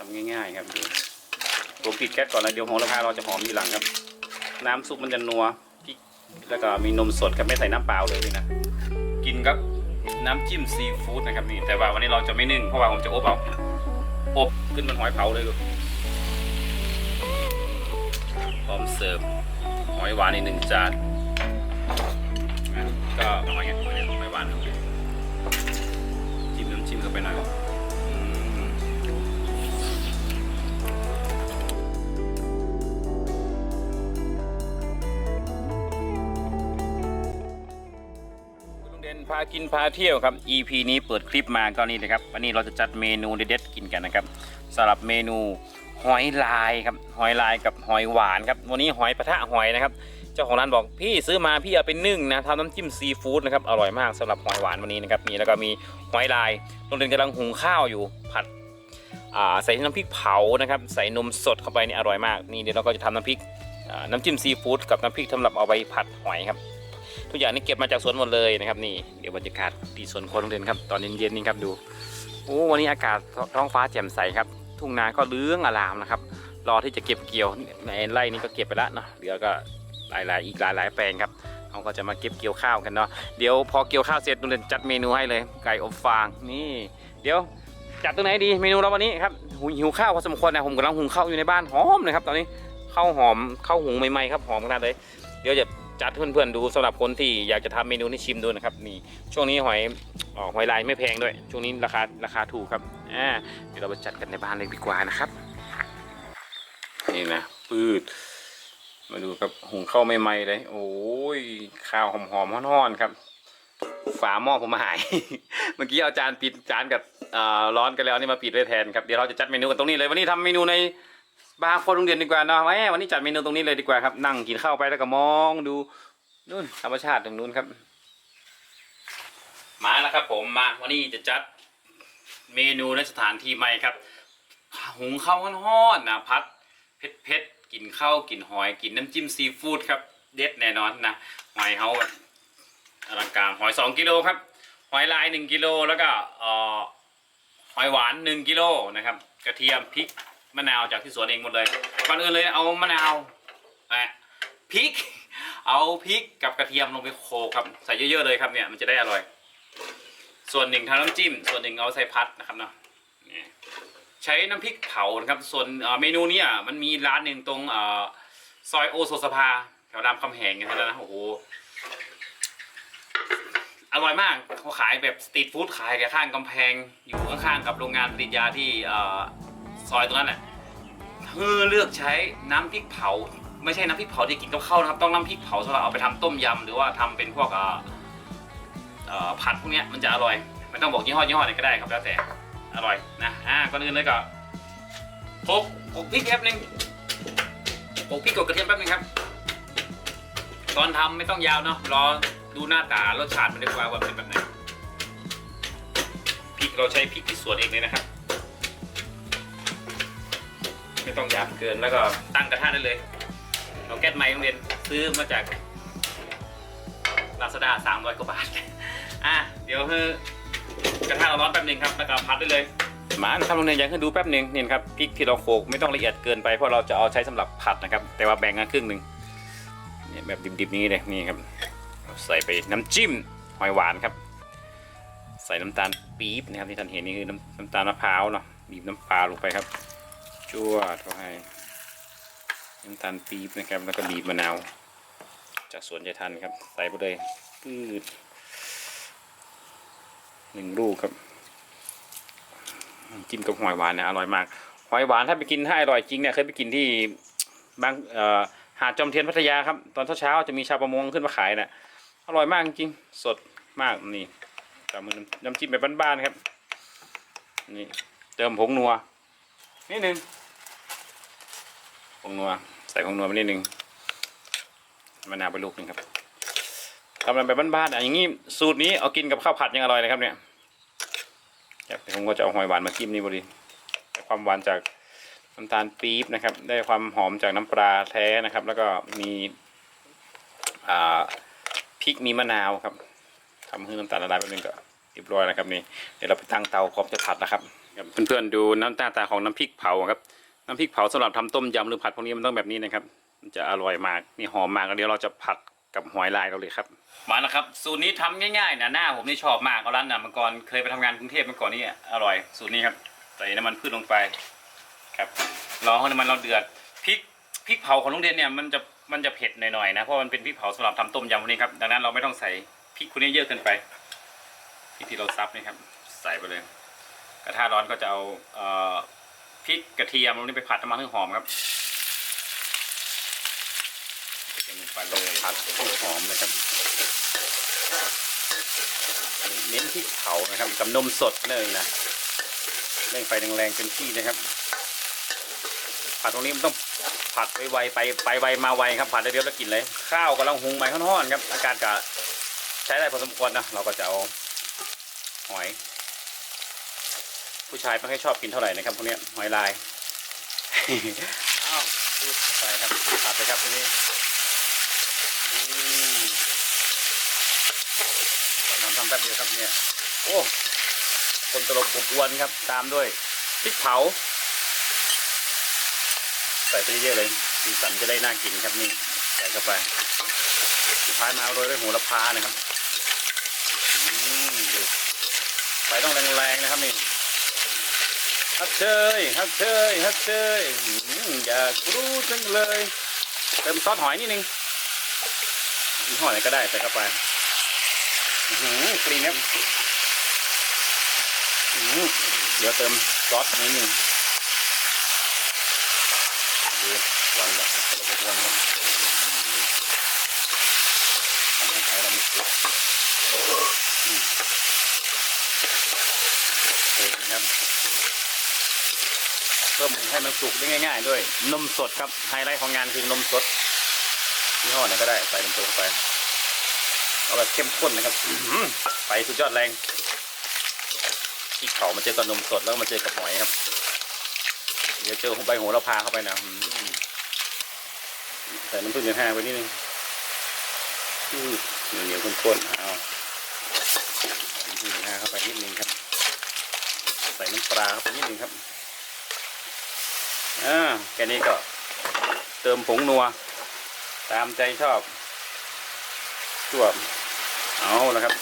ทำง่ายๆครับดูผมปิดแก๊สก่อนนะเดี๋ยวโหระพาเราจะหอมทีหลังครับ น้ำซุปมันจะนัวพริกแล้วก็มีนมสดครับไม่ใส่น้ำเปล่าเลยนี่นะกินครับน้ำจิ้มซีฟู้ดนะครับนี่แต่ว่าวันนี้เราจะไม่นึ่งเพราะว่าผมจะอบเอาอบขึ้นมันหอยเผาเลยดูพร้อมเสิร์ฟหอยหวานอีกหนึ่งจานก็หอยไงหอยหอยหวานจิ้มน้ำจิ้มเข้าไปหน่อย พากินพาเที่ยวครับ EP นี้เปิดคลิปมาก็นี่เลยครับวันนี้เราจะจัดเมนูเด็ดๆกินกันนะครับสำหรับเมนูหอยลายครับหอยลายกับหอยหวานครับวันนี้หอยปะทะหอยนะครับเจ้าของร้านบอกพี่ซื้อมาพี่เอาไปนึ่งนะทำน้ำจิ้มซีฟู้ดนะครับอร่อยมากสำหรับหอยหวานวันนี้นะครับมีแล้วก็มีหอยลายลุงเด่นกำลังหุงข้าวอยู่ผัดใส่น้ำพริกเผานะครับใส่นมสดเข้าไปนี่อร่อยมากนี่เดี๋ยวเราก็จะทำน้ำพริกน้ำจิ้มซีฟู้ดกับน้ำพริกสำหรับเอาไปผัดหอยครับ ทุกอย่างนี่เก็บมาจากสวนหมดเลยนะครับนี่เดี๋ยวบรรยากาศที่สวนโคนเรียนครับ ตอนเย็นๆนี่ครับดูโอ้วันนี้อากาศท้องฟ้าแจ่มใสครับ ทุ่งนาก็เลื้องอลามนะครับ รอที่จะเก็บเกี่ยวในไร่นี้ก็เก็บไปแล้วเนาะเหลือก็หลายๆ อีกหลายๆ แปลงครับเขาก็จะมาเก็บเกี่ยวข้าวกันเนาะเดี๋ยวพอเกี่ยวข้าวเสร็จโรงเรียนจัดเมนูให้เลย ไก่อบฟางนี่ เดี๋ยวจัดตรงไหนดีเมนูเราวันนี้ครับหูหิวข้าวพอสมควรนะผมกำลังหุงข้าวอยู่ในบ้านหอมเลยครับตอนนี้ข้าวหอมข้าวหุงใหม่ๆครับหอมขนาดเลย เดี๋ยวจะ จัดเพื่อนๆดูสำหรับคนที่อยากจะทำเมนูนี้ชิมดูนะครับนี่ช่วงนี้หอยออหอยลายไม่แพงด้วย ช่วงนี้ราคาราคาถูกครับอ่าเดี๋ยวเราไปจัดกันในบ้านเลยดีกว่านะครับนี่นะปืดมาดูครับหุงข้าวใหม่ๆเลยโอ้ยข้าวหอมๆฮ้อนๆครับ ฝาหม้อผมหาย เมื่อกี้เอาจานปิดจานกับร้อนกันแล้วนี่มาปิดไว้แทนครับเดี๋ยวเราจะจัดเมนูกันตรงนี้เลยวันนี้ทำเมนูใน บาร์โคนโรงเรียนดีกว่าเนาะแหมวันนี้จัดเมนูตรงนี้เลยดีกว่าครับ นั่งกินข้าวไปแล้วก็มองดูนู่นธรรมชาติตรงนู้นครับ มาแล้วครับ ผมมาวันนี้จะจัดเมนูในสถานที่ใหม่ครับหุงข้าวฮ้อนนะพัดเผ็ดเผ็ดๆกินข้าวกินหอยกินน้ำจิ้มซีฟู้ดครับ เด็ดแน่นอนนะหอยเขาแบบอลังการหอยสองกิโลครับหอยลายหนึ่งกิโลแล้วก็อ่อหอยหวานหนึ่งกิโลนะครับ กระเทียมพริก มะนาวจากที่สวนเองหมดเลยก่อนอื่นเลยเอามะนาวอะพริก เอาพริกกับกระเทียมลงไปโขลกครับใส่เยอะๆเลยครับเนี่ยมันจะได้อร่อย ส่วนหนึ่งทำน้ำจิ้ม ส่วนหนึ่งเอาใส่พัดนะครับเนาะนี่ใช้น้ำพริกเผานะครับส่วนเมนูเนี้มันมีร้านหนึ่งตรงอซอยโอโซสภาแถวรามคำแหงนะครับนะโอ้โหอร่อยมากเขาขายแบบสตรีทฟู้ดขายกับข้างกำแพง อยู่ข้างๆกับโรงงานผลิตยาที่อซอยตรงนั้นแหละ เธอเลือกใช้น้ำพริกเผา ไม่ใช่น้ำพริกเผาที่กินกับข้าวนะครับ ต้องน้ำพริกเผาสำหรับเอาไปทำต้มยำหรือว่าทำเป็นพวกผัดพวกนี้มันจะอร่อยไม่ต้องบอกยี่ห้อยี่ห้อไหนก็ได้ครับแล้วแต่อร่อยนะอ่าก่อนอื่นเลยก็โขกโขกพริกแป๊บนึงโขกพริกกับกระเทียมแป๊บนึงครับ ตอนทำไม่ต้องยาวเนาะรอดูหน้าตารสชาติมันดีกว่าว่าเป็นแบบไหนพริกเราใช้พริกที่สวนเองเลยนะครับ ไม่ต้องหยาบเกินแล้วก็ตั้งกระทะได้เลยเราแก๊สไม้โรงเรียนซื้อมาจากลาซาด้าสามร้อยกว่าบาท อะ เดี๋ยวคือกระทะเราร้อนแป๊บหนึงครับ แล้วก็พัดได้เลยมาทำโรงเรียนอยากให้ดูแป๊บหนึงนี่ครับพริกที่เราโขลกไม่ต้องละเอียดเกินไปเพราะเราจะเอาใช้สำหรับผัดนะครับ แต่ว่าแบ่งกันครึ่งหนึ่งเนี่ยแบบดิบๆนี้เลยนี่ครับ ใส่ไปน้ำจิ้มหอยหวานครับ ใส่น้ำตาลปี๊บนะครับที่ท่านเห็นนี่คือน้ำน้ำตาลมะพร้าวเนาะบีบน้ำปลาลงไปครับ จั่วเข้าให้น้ำตาลปี๊บนะครับ แล้วก็บีบมะนาว จากสวนยายทันครับ ใส่ไปเลยปืดหนึ่งลูกครับ จิ้มกับหอยหวานนะอร่อยมาก หอยหวานถ้าไปกินถ้าอร่อยจริงเนี่ยเคยไปกินที่บางหาดจอมเทียนพัทยาครับ ตอนเช้าๆจะมีชาวประมงขึ้นมาขายนะอร่อยมากจริงสดมากนี่ตามมือน้ำจิ้มแบบบ้านๆครับ นี่เติมผงนัวนิดนึง งนัว ใส่ผงนัวไปนิดนึงมะนาวไปลูกหนึ่งครับทำแบบบ้านๆอะอย่างนี้สูตรนี้เอากินกับข้าวผัดยังอร่อยเลยครับเนี่ยครับเดี๋ยวผมก็จะเอาหอยหวานมาจิ้มนี่พอดีความหวานจากน้ำตาลปี๊บนะครับ ได้ความหอมจากน้ำปลาแท้นะครับ แล้วก็มีพริกมีมะนาวครับทำให้น้ำตาลละลายไปนึงก็เรียบร้อยนะครับนี่เดี๋ยวเราไปตั้งเตาพร้อมจะผัดนะครับครับเพื่อนๆดูน้ำตาตาของน้ำพริกเผาครับ น้ำพริกเผาสำหรับทำต้มยำหรือผัดพวกนี้มันต้องแบบนี้นะครับมันจะอร่อยมากนี่หอมมากแล้วเดี๋ยวเราจะผัดกับหอยลายเราเลยครับ มาแล้วครับ สูตรนี้ทำง่ายๆนะหน้าผมนี่ชอบมากเอาร้านน่ะมื่อก่อนเคยไปทำงานกรุงเทพเมื่อก่อนนี่อร่อยสูตรนี้ครับใส่น้ำมันพืชลงไปครับรอให้น้ำมันเราเดือดพริกพริกเผาของลุงเด่นเนี่ยมันจะมันจะเผ็ดหน่อยๆนะเพราะมันเป็นพริกเผาสำหรับทำต้มยำพวกนี้ครับดังนั้นเราไม่ต้องใส่พริกคุณนี้เยอะเกินไปพริกที่เราซับนี่ครับ ใส่ไปเลย กระทะร้อนก็จะเอาเอ่อ พริกกระเทียมลงนี่ไปผัดน้ำมันให้หอมครับเป็นไปเลยผัดให้หอมนะครับเน้นพริกเผานะครับกับนมสดเลยนะเร่งไฟแรงๆเต็มที่นะครับ ผัดตรงนี้มันต้องผัดไวๆไปไปไวมาไวครับผัดเดียวๆแล้วกินเลย ข้าวกำลังหุงใหม่ข้อนๆครับอากาศก็ใช้ได้พอสมควรนะเราก็จะเอาหอย ผู้ชายไม่ค่อยชอบกินเท่าไหร่นะครับพวกเนี้ยหอยลายอ้าวรูดไปครับผัดไปครับทีนี้อืมก่อนทำทำแป๊บเดียวครับเนี่ยโอ้คนตลบอบอวนครับ ตามด้วยพริกเผาใส่ไปเยอะๆเลยสีสันจะได้น่ากินครับนี่ใส่เข้าไปสุดท้ายมาโรยด้วยโหระพานะครับอืมดูไฟต้องแรงๆนะครับนี่ ฮัทเชยฮัทเชยฮัทเชยอืมอยากรู้จังเลย เติมซอสหอยนิดนึงหอไหนก็ได้ใส่เข้าไปหือกรีนครับหือเดี๋ยวเติมซอสนิดนึงดูวันละคนละวันครับทำให้หอยเรามีสุกอืมโอเนะครับ เพิ่มให้มันสุกได้ง่าย ๆ ด้วยนมสดครับไฮไลท์ของงานคือนมสดยี่ห้อไหนก็ได้ใส่นมสดเข้าไปเอาแบบเข้มข้นนะครับไปสุดยอดแรงที่เขามาเจอกับนมสดแล้วมาเจอกับหอยครับ เดี๋ยวเจอใบโหระพาเข้าไปนะใส่น้ำผึ้งกันห้าไปนิดนึงเหนียวเหนียวข้นๆเอาน้ำผึ้งกันห้าเข้าไปนิดนึงครับ ใส่น้ำปลาเข้าไปนิดนึงครับ อ่าแค่นี้ก็เติมผงนัว ตามใจชอบจวบเอาแล้วครับ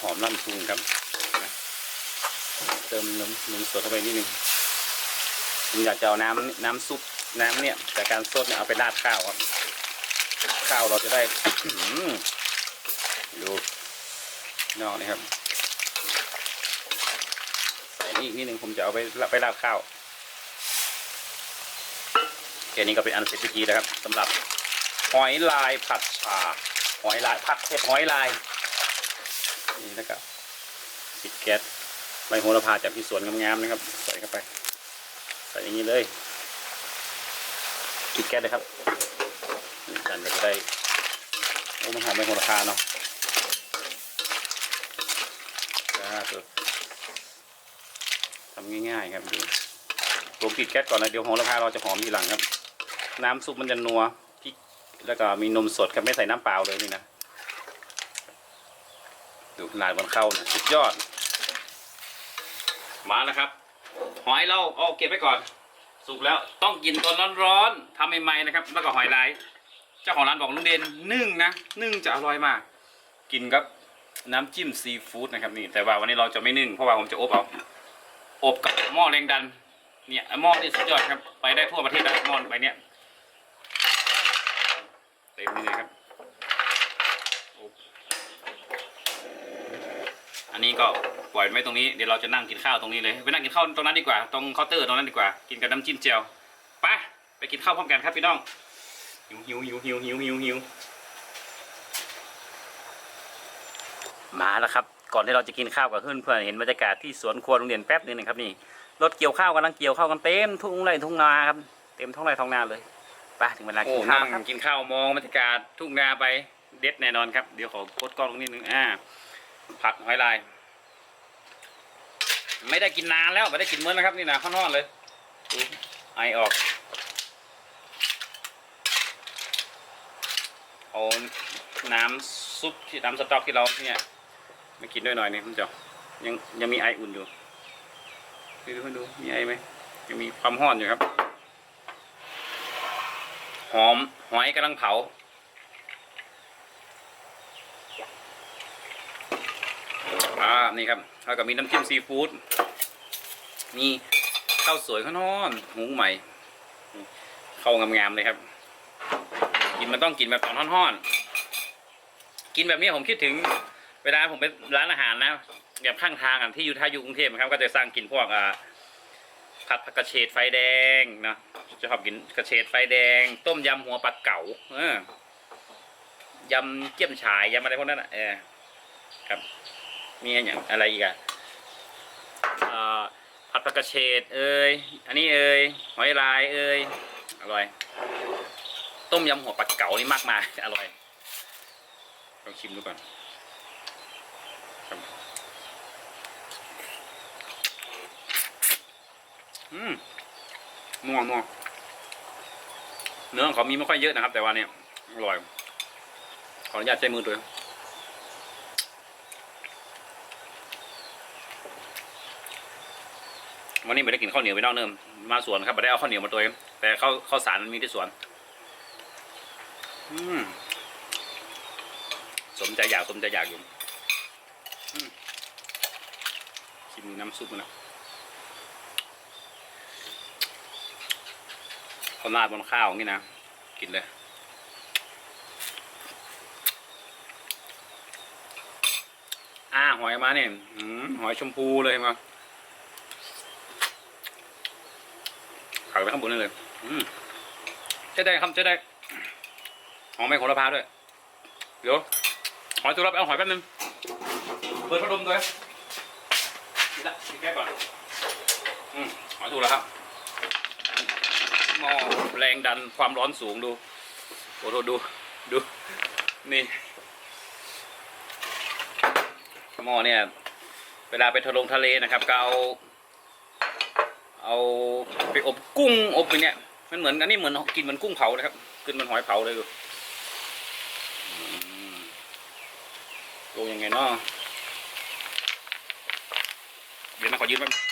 หอมน้ำซุงครับ เติมน้ำนมสดเข้าไปนิดนึงผมอยากจะเอาน้ำน้ำซุปน้ำเนี่ยจากการซดเนี่ยเอาไปราดข้าวครับ ข้าวเราจะได้ดูนอกนี่ครับ นี่อีกนิดนึงผมจะเอาไปไปราดข้าวแค่นี้ก็เป็นอันเสร็จพิธีแล้วครับสำหรับหอยลายผัดชาหอยลายผัดเผ็ดหอยลายนี่แล้วก็ปิดแก๊สใบโหระพาจากที่สวนงามๆนะครับใส่เข้าไปใส่อย่างนี้เลยปิดแก๊สเลยครับนี่กันจะได้โอ้มันหอมใบโหระพาเนาะอ่าตัว ทำง่ายๆครับดูผมปิดแก๊สก่อนนะเดี๋ยวโหระพาเราจะหอมทีหลังครับ น้ำซุปมันจะนัวพริกแล้วก็มีนมสดครับไม่ใส่น้ำเปล่าเลยนี่นะดูขนาดมันเข้านะสุดยอด มาแล้วครับหอยเราเอาเก็บไว้ก่อนสุกแล้วต้องกินตอนร้อนๆทำใหม่ๆนะครับ แล้วก็หอยลายเจ้าของร้านบอกลุงเดนนึ่งนะนึ่งจะอร่อยมาก กินกับน้ำจิ้มซีฟู้ดนะครับนี่แต่ว่าวันนี้เราจะไม่นึ่งเพราะว่าผมจะอบเอา อบกับหม้อแรงดัน เนี่ยหม้อนี่สุดยอดครับ ไปได้ทั่วประเทศได้หม้อใบเนี้ยเต็มนี่เลยครับอบอันนี้ก็ปล่อยไว้ตรงนี้เดี๋ยวเราจะนั่งกินข้าวตรงนี้เลยไปนั่งกินข้าวตรงนั้นดีกว่าตรงเคาน์เตอร์ตรงนั้นดีกว่ากินกับน้ำจิ้มเจียวไปไปกินข้าวพร้อมกันครับพี่น้องหิวหิวหิวหิวหิวหิวหิวมาแล้วครับ ก่อนที่เราจะกินข้าวกับเพื่อนเพื่อนๆเห็นบรรยากาศที่สวนครัวโรงเรียนแป๊บนึงนะครับนี่รถเกี่ยวข้าวกำลังเกี่ยวข้าวกันเต็มทุ่งไร่ทุ่งนาครับเต็มท้องไร่ท้องนาเลยไปถึงเวลากินข้าวครับกินข้าวมองบรรยากาศทุ่งนาไปเด็ดแน่นอนครับเดี๋ยวขอโพสต์กล้องตรงนี้นึงอ่าผัดหอยลาย ไม่ได้กินนานแล้วไม่ได้กินมื้อแล้วครับนี่นะข้างนอกเลยดูไอออกเอาน้ำซุปที่น้ำสต๊อกที่เราเนี่ย มากินด้วยหน่อยนี่คุณเจ้ายังยังมีไออุ่นอยู่ดูดูดูมีไอไหมยังมีความห้อนอยู่ครับ หอมหอยกำลังเผาอ่านี่ครับแล้วก็มีน้ำจิ้มซีฟู้ดมีข้าวสวยข้าวนอนหุงใหม่เข้างามๆเลยครับ กินมันต้องกินแบบตอนห้อนๆกินแบบนี้ผมคิดถึง เวลาผมไปร้านอาหารนะแบบข้างทางอะที่อยู่ท่าอยู่กรุงเทพครับ ก็จะสั่งกินพวกอ่าผัดผักกระเฉดไฟแดงเนาะจะชอบกินกระเฉดไฟแดง ต้มยำหัวปลาเก๋าเออยำเกี๊ยมฉายยำอะไรพวกนั้นอะเออครับมีอย่างอะไรอีกอะอ่าผัดผักกระเฉดเอ้ยอันนี้เอ้ยหอยลายเอ้ยอร่อย ต้มยำหัวปลาเก๋านี่มากมายอร่อยลองชิมดูก่อนครับ อืมนัวนัวเนื้อของเขามีไม่ค่อยเยอะนะครับ แต่ว่าเนี่ยอร่อย ขออนุญาตใช้มือด้วยวันนี้ไม่ได้กินข้าวเหนียวไปนอกเนิมมาสวนครับไม่ได้เอาข้าวเหนียวมาตัวเองแต่ข้าวข้าวสารมันมีที่สวน อืมสมใจอยากสมใจอยากอยู่ชิมน้ำซุปมันนะ เขาราดบนข้าวอย่างนี้นะ กินเลย อ่าหอยมาเนี่ยอืมหอยชมพูเลยมาผักไปข้างบนเลยอืมใช้ได้ครับใช้ได้หอมไม่โหระพาด้วย เดี๋ยว หอยตัวรับเอาหอยแป๊บนึง เปิดพัดลมด้วยปิดละปิดแค่ก่อน อืมหอยถูกแล้วครับ หม้อแรงดันความร้อนสูงดูโอ้โหดูดูนี่หม้อเนี่ย เวลาไปทะลงทะเลนะครับก็เอาเอาไปอบกุ้งอบไปเนี่ยมันเหมือนอันนี้เหมือนกินเหมือนกุ้งเผานะครับกินเหมันหอยเผาเลยดูอืมดูยังไงเนาะเดี๋ยวนะขอยืมแป๊บ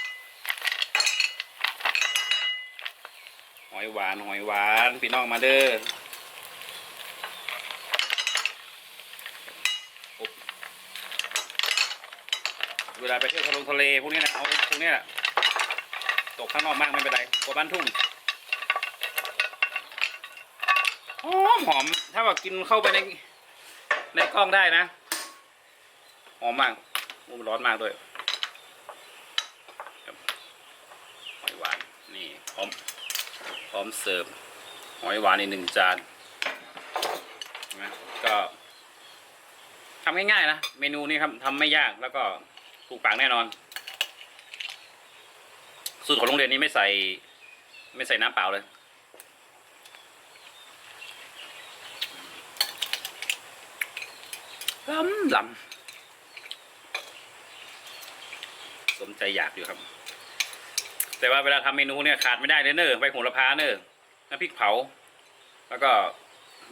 อยหวานหอยหวานพี่น้องมาเด้อเวลาไปเที่ยวทะลงทะเลพวกนี้นะเอาพวกนี้แหละตกข้างนอกมากไม่เป็นไรกลัวบ้านทุ่งหอมหอม ถ้าว่ากินเข้าไปในในกล้องได้นะ หอมมากมันร้อนมากด้วยหอยหวาน นี่พร้อม ร้อมเสิร์ฟหอยหวานอีกหนึ่งจานนะก็ทำง่ายๆนะเมนูนี้ครับทำไม่ยากแล้วก็ถูกปากแน่นอน สูตรของโรงเรียนนี้ไม่ใส่ ไม่ใส่น้ำเปล่าเลย ล้ำล้ำสมใจอยากอยู่ครับ แต่ว่าเวลาทำเมนูเนี่ยขาดไม่ได้เลยเนอะใบโหระพาเนอน้ำพริกเผา แล้วก็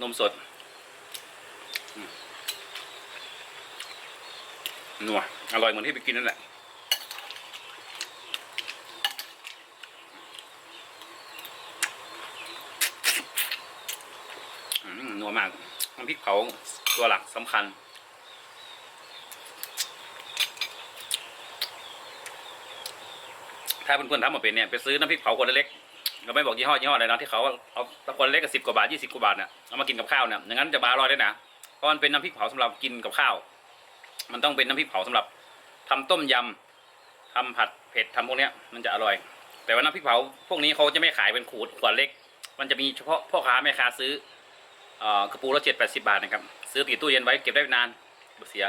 นมสดนัวอร่อยเหมือนที่ไปกินนั่นแหละนัวมากน้ำพริกเผาตัวหลักสำคัญ ถ้าเพื่อนๆทำมาเป็นเนี่ยไปซื้อน้ำพริกเผาขวดเล็กเราไม่บอกยี่ห้อยี่ห้ออะไรนะที่เขาเอาตะขวดเล็กกับสิบกว่าบาทยี่สิบกว่าบาทเนี่ยเอามากินกับข้าวเนี่ยอย่างนั้นจะบาอร่อยเลยนะเพราะมันเป็นน้ำพริกเผาสำหรับกินกับข้าว มันต้องเป็นน้ำพริกเผาสำหรับทำต้มยำทำผัดเผ็ดทำพวกเนี้ยมันจะอร่อย แต่ว่าน้ำพริกเผาพวกนี้เขาจะไม่ขายเป็นขวดขวดเล็ก มันจะมีเฉพาะพ่อค้าแม่ค้าซื้ออกระปูละเจ็ดแปดสิบาทนะครับซื้อติดตู้เย็นไว้เก็บได้นานเสีย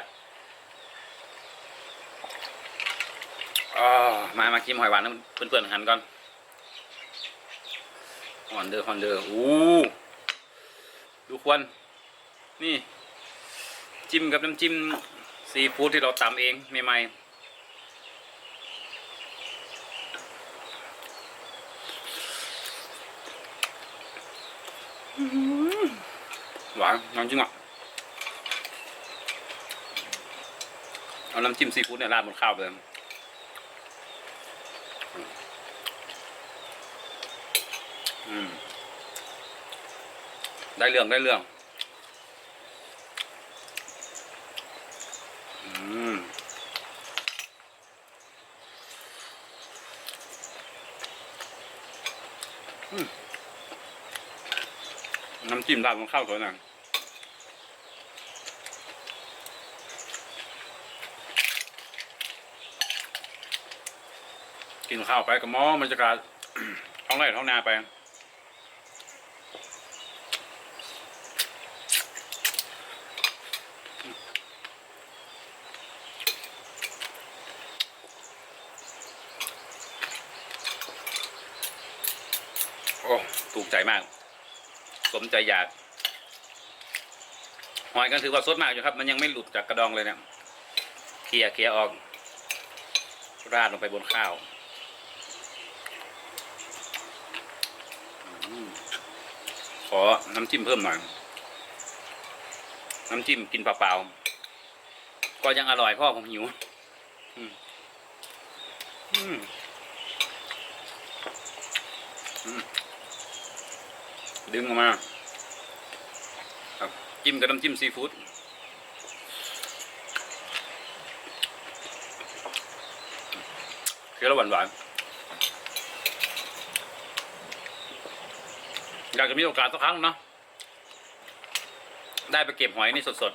อ๋อมามากินหอยหวานเพื่อนๆหันก่อนฮอนเดอร์ฮอนเดอร์อู้ดูควันนี่ จิ้มกับน้ำจิ้มซีฟู้ดที่เราตำเองใหม่ๆหวานน้ำจิ้มอะเอาน้ำจิ้มซีฟู้ดเนี่ยราดบนข้าวไปเลย อืม ได้เรื่องได้เรื่อง อืม น้ำจิ้มราดบนข้าวก่อนนะกินข้าวไปกับหมอบรรยากาศท้องไร่ท้องนาไป โอ้ถูก ใจมาก สมใจอยากหอยกันถือว่าสดมากอยู่ครับ มันยังไม่หลุดจากกระดองเลยเนี่ยเคลียเคลียออก ราดลงไปบนข้าวอขอน้ำจิ้มเพิ่มหน่อย น้ำจิ้มกินเปล่าๆก็ยังอร่อยเพราะผมหิวอืม อืมอืม ดึงออกมาครับจิ้มกับน้ำจิ้มซีฟู้ดเคี้ยวแล้วหวานหวานๆอยากจะมีโอกาสสักครั้งเนาะได้ไปเก็บหอยนี่สด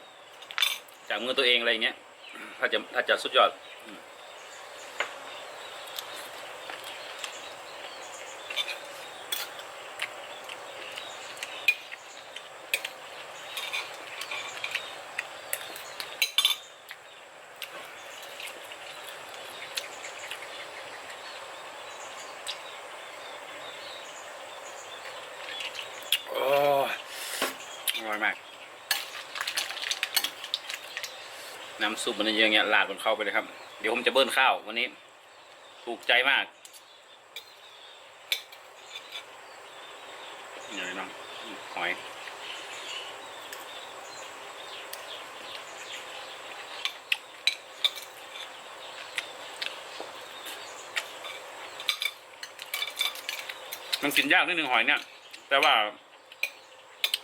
ๆ จากมือตัวเองอะไรอย่างเงี้ย ถ้าจะถ้าจะสุดยอด โอ้ยอร่อยมาก น้ำซุปมันเยอะอย่างเงี้ยราดบนข้าวไปเลยครับ เดี๋ยวผมจะเบิ้ลข้าววันนี้ ถูกใจมากนี่เลยน้องหอยมันกินยากนิดนึงหอยเนี่ย แต่ว่า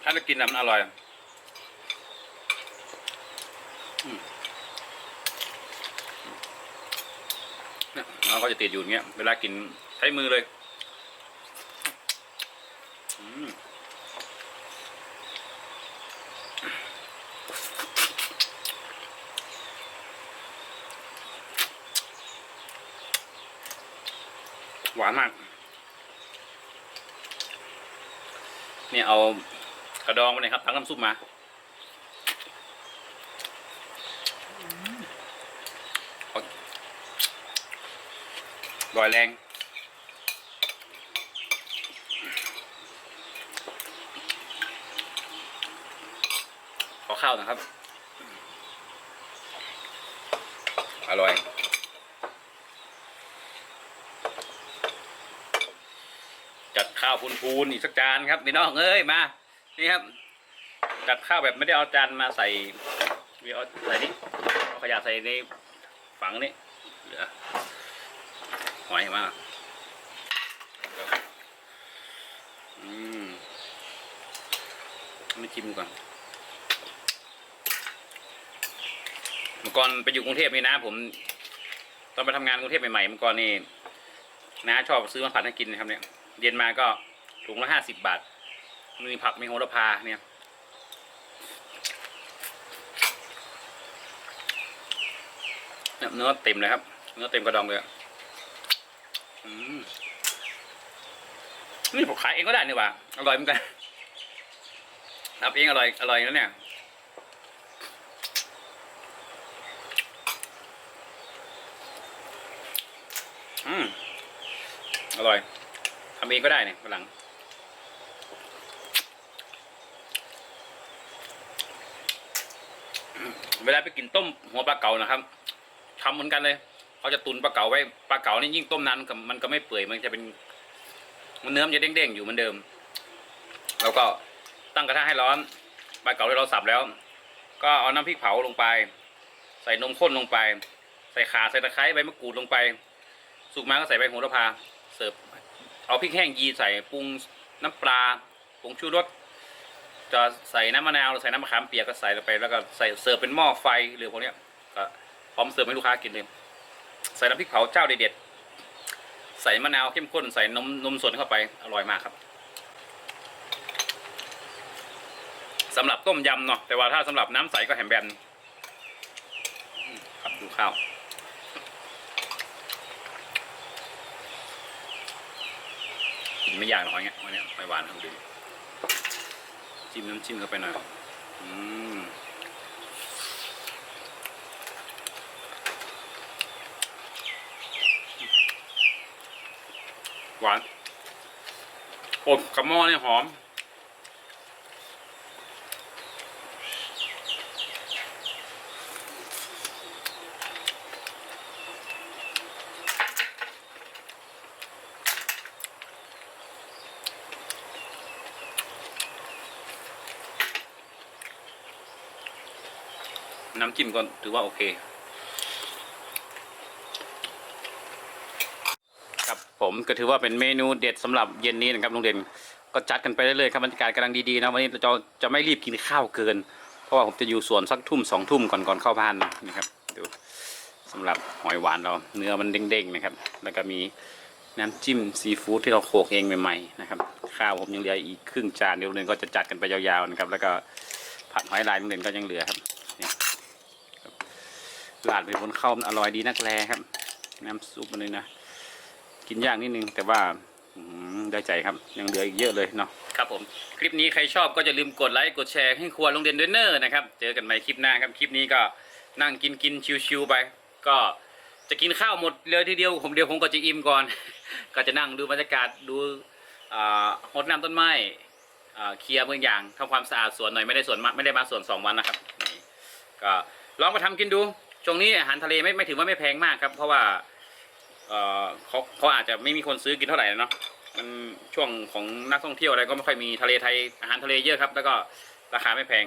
ถ้าจะกินแล้วมันอร่อย อืมเนี่ยเราก็จะติดอยู่อย่างเงี้ย เวลากินใช้มือเลยหวานมาก เนี่ยเอากระดองมาเลยครับทั้งน้ำซุปมา ลอยแรงขอข้าวนะครับ อร่อยจัดข้าวพูนๆอีกสักจานครับพี่น้องเอ้ยมานี่ครับ จัดข้าวแบบไม่ได้เอาจานมาใส่มีเอาใส่นี่เอาขยะใส่ในฝังนี่เหลือ หอยมากอืมไม่ชิมก่อนเมื่อก่อนไปอยู่กรุงเทพนี่นะ ผม ตอนไปทำงานกรุงเทพใหม่ๆเมื่อก่อนนี่น้าชอบซื้อมาผัดให้กินนะครับเนี่ย เย็นมาก็ถุงละห้าสิบบาท มีผักมีโหระพาเนี่ยเนื้อเต็มเลยครับ เนื้อเต็มกระดองเลยอะ นี่ผมขายเองก็ได้นี่ว่าอร่อยเหมือนกันทำเองอร่อยอร่อยแล้วเนี่ยอืมอร่อยทำเองก็ได้เนี่ยฝรั่งเวลาไปกินต้มหัวปลาเก๋านะครับทำเหมือนกันเลย เขาจะตุนปลาเก๋าไว้ปลาเก๋านี่ยิ่งต้มนานมันก็ไม่เปื่อยมันจะเป็น มันเนื้อมันจะเด้งๆอยู่เหมือนเดิม แล้วก็ตั้งกระทะให้ร้อนปลาเก๋าที่เราสับแล้ว ก็เอาน้ำพริกเผาลงไป ใส่นมข้นลงไป ใส่ข่าใส่ตะไคร้ใบมะกรูดลงไป สุกมาก็ใส่ใบโหระพาเสิร์ฟเอาพริกแห้งยีใส่ปรุงน้ำปลาผงชูรสจะใส่น้ำมะนาวหรือใส่น้ำมะขามเปียกก็ใส่ลงไปแล้วก็ใส่เสิร์ฟเป็นหม้อไฟหรือพวกเนี้ยก็พร้อมเสิร์ฟให้ลูกค้ากินเลย ใส่น้ำพริกเผาเจ้าเด็ดๆใส่มะนาวเข้มข้นใส่นมนมสดเข้าไปอร่อยมากครับสำหรับต้มยำเนาะแต่ว่าถ้าสำหรับน้ำใสก็แฮมแบนครับดูข้าวกินไม่ยากหรอกอยเงี้ยวันนี้ไม่หวานทั้งดีจิ้มน้ำจิ้มเข้าไปหน่อยอืม หวาน อบกับหม้อเนี่ยหอม น้ำจิ้มก็ถือว่าโอเค ครับ ผมก็ถือว่าเป็นเมนูเด็ดสำหรับเย็นนี้นะครับลุงเด่นก็จัดกันไปเรื่อยๆครับบรรยากาศกำลังดีๆนะวันนี้เราจะจะไม่รีบกินข้าวเกิน เพราะว่าผมจะอยู่สวนสักทุ่มสองทุ่มก่อนก่อนเข้าบ้านนะนะครับดูสำหรับหอยหวานเราเนื้อมันเด้งๆนะครับ แล้วก็มีน้ำจิ้มซีฟู้ดที่เราโขกเองใหม่ๆนะครับข้าวผมยังเหลืออีกครึ่งจานเดี๋ยวลุงเด่นก็จะจัดกันไปยาวๆนะครับ แล้วก็ผัดหอยลายลุงเด่นก็ยังเหลือครับนี่ครับลาดไปบนข้าวมันอร่อยดีนักแลครับ น้ำซุปมันเลยนะ กินยากนิดนึง แต่ว่าอืมได้ใจครับ ยังเหลืออีกเยอะเลยเนาะ ครับผมคลิปนี้ใครชอบก็อย่าลืมกดไลค์กดแชร์ให้ครัวโรงเรียนเดนเนอร์นะครับเจอกันใหม่คลิปหน้าครับคลิปนี้ก็นั่งกินกินชิวๆไป ก็จะกินข้าวหมดเลยทีเดียวผมเดียวผมก็จะอิ่มก่อน ก็จะนั่งดูบรรยากาศดูอ่าหดน้ำต้นไม้อ่าเคลียร์บางอย่างทำความสะอาดสวนหน่อยไม่ได้สวนมาไม่ได้มาสวนสองวันนะครับนี่ก็ลองไปทำกินดูช่วงนี้อาหารทะเลไม่ไม่ถือว่าไม่แพงมากครับเพราะว่า เอ่อเขาเขาอาจจะไม่มีคนซื้อกินเท่าไหร่เนาะมันช่วงของนักท่องเที่ยวอะไรก็ไม่ค่อยมีทะเลไทยอาหารทะเลเยอะครับ แล้วก็ราคาไม่แพง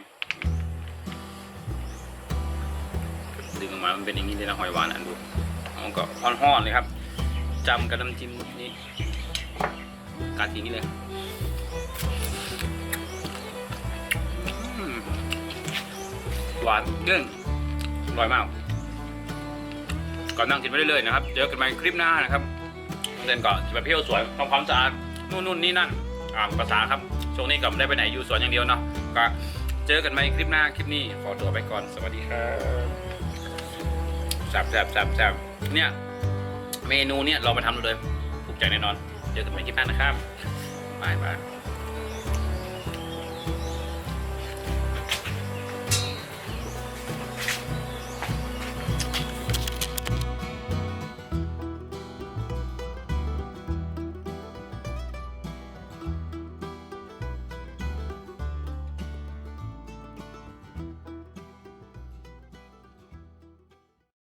ดึงออกมามันเป็นอย่างนี้เลยนะหอยหวานอันดูมันก็อ่อนๆเลยครับจำกับน้ำจิ้มนี่กัดอย่างนี้เลยหวานเด้งอร่อยมาก ก่อนนั่งกินไปเรื่อยๆนะครับ เจอกันใหม่คลิปหน้านะครับเดินก่อนจะไปเที่ยวสวนทำความสะอาดนู่นนู่นนี่นั่นอ่านภาษาครับ ช่วงนี้ก็ไม่ได้ไปไหนอยู่สวนอย่างเดียวเนาะ ก็เจอกันใหม่คลิปหน้าคลิปนี้ขอตัวไปก่อน สวัสดีครับแซ่บแซ่บแซ่บแซ่บเนี่ย เมนูเนี่ยเราไปทำเลยถูกใจแน่นอน เจอกันใหม่คลิปหน้านะครับบายบาย